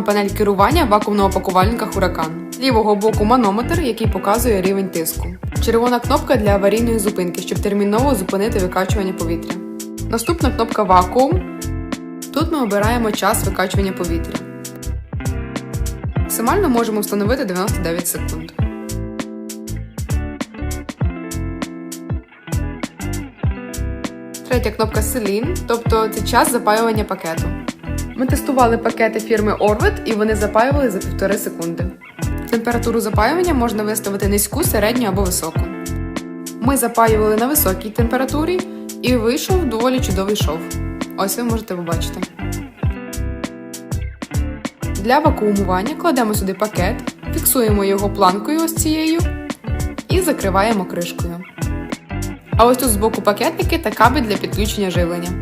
Панель керування вакуумного пакувальника. З лівого боку манометр, який показує рівень тиску. Червона кнопка для аварійної зупинки, щоб терміново зупинити викачування повітря. Наступна кнопка вакуум. Тут ми обираємо час викачування повітря. Максимально можемо встановити 99 секунд. Третя кнопка Селін, тобто це час запаювання пакету. Ми тестували пакети фірми Orvet і вони запаювали за півтори секунди. Температуру запаювання можна виставити низьку, середню або високу. Ми запаювали на високій температурі і вийшов доволі чудовий шов. Ось ви можете побачити. Для вакуумування кладемо сюди пакет, фіксуємо його планкою ось цією і закриваємо кришкою. А ось тут збоку пакетники та кабель для підключення живлення.